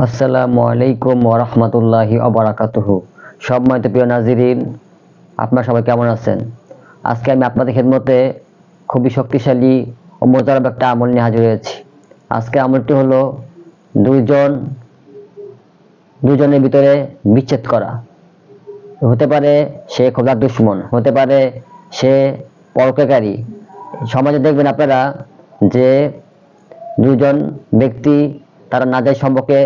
আসসালামু আলাইকুম ওরহমতুল্লাহি অবরাকাতুহু সম্মানিত প্রিয় নাজিরিন, আপনারা সবাই কেমন আছেন? আজকে আমি আপনাদের খেদমতে খুবই শক্তিশালী ও মোজারব একটা আমল নিয়ে হাজির হয়েছি। আজকে আমলটি হলো দুইজন দুজনের ভিতরে বিচ্ছেদ করা। হতে পারে সে খোদার দুশ্মন, হতে পারে সে পরকারী সমাজে দেখবেন আপনারা যে দুজন ব্যক্তি তারা নাজায় সম্পর্কে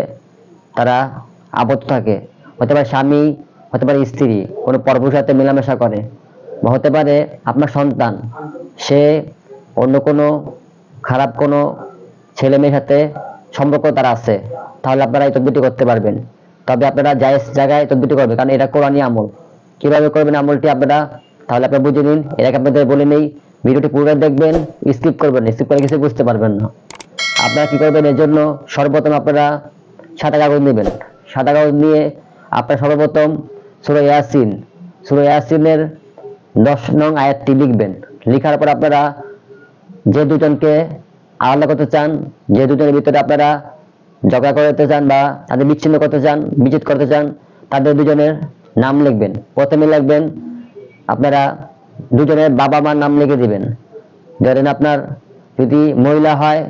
তারা আবদ্ধ থাকে। হতে পারে স্বামী, হতে পারে স্ত্রী, কোনো পরপুর সাথে মেলামেশা করে বা হতে পারে আপনার সন্তান, সে অন্য কোনো খারাপ কোনো ছেলে মেয়ের সাথে সম্পর্ক তারা আছে, তাহলে আপনারা এই তদ্বিটি করতে পারবেন। তবে আপনারা জায়েজ জায়গায় তদ্বিটি করবেন, কারণ এটা কোরআনী আমল। কীভাবে করবেন আমলটি আপনারা, তাহলে আপনারা বুঝে নিন। এটাকে আপনাদের বলে নেই, ভিডিওটি পুরো দেখবেন স্কিপ করবেন স্কিপ করে কিছু বুঝতে পারবেন না। আপনারা কি করবেন এর জন্য সর্বপ্রথম আপনারা সাদা কাগজ নেবেন। সাদা কাগজ নিয়ে আপনারা সর্বপ্রথম সুরো ইয়াসিন, সুরো ইয়াসিনের দশ নং আয়াতটি লিখবেন। লেখার পর আপনারা যে দুজনকে আলাদা করতে চান, যে দুজনের ভিতরে আপনারা ঝগড়া করতে চান বা তাদের বিচ্ছিন্ন করতে চান, বিচ্ছেদ করতে চান, তাদের দুজনের নাম লিখবেন। প্রথমে লিখবেন আপনারা দুজনের বাবা মার নাম লিখে দিবেন। ধরেন আপনার যদি মহিলা হয়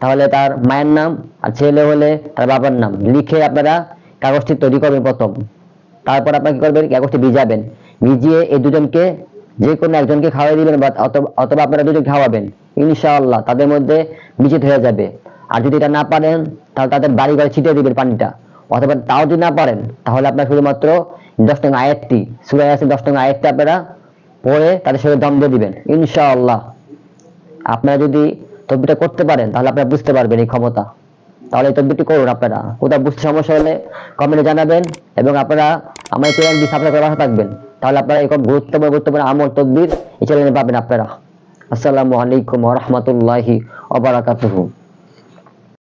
তাহলে তার মায়ের নাম আর ছেলে হলে তার বাবার নাম। লিখে আপনারা কাগজটি তৈরি করবেন প্রথম। তারপর আপনারা কি করবেন? কাগজটি ভিজাবেন। ভিজিয়ে এই দুজনকে যে কোনো একজনকে খাওয়াই দিবেন বা অথবা- আপনারা দুজন খাওয়াবেন। ইনশাআল্লাহ তাদের মধ্যে বিচিত হয়ে যাবে। আর যদি এটা না পারেন, তাহলে তাদের বাড়ি ঘরে ছিটিয়ে দিবেন পানিটা। অথবা তাও যদি না পারেন, তাহলে আপনারা শুধুমাত্র দশ টাকা আয়াতটি সুরাই আছে দশ টাকা আয়াতটি আপনারা পরে তাদের সঙ্গে দম দিয়ে দিবেন। ইনশাআল্লাহ। আপনারা যদি তদবিটা করতে পারেন, তাহলে আপনারা বুঝতে পারবেন এই ক্ষমতা। তাহলে এই তদবিটি করুন আপনারা। কোথাও বুঝতে সমস্যা হলে কমেন্টে জানাবেন এবং আপনারা আমার চ্যানেল দিয়ে সাবস্ক্রাইব করে থাকবেন। তাহলে আপনারা এরকম গুরুত্বপূর্ণ গুরুত্বপূর্ণ আমল তদবির এই চ্যানেলে পাবেন আপনারা। আসসালামু আলাইকুম রহমতুল্লাহি রাহমাতুল্লাহি ওয়া বারাকাতুহু।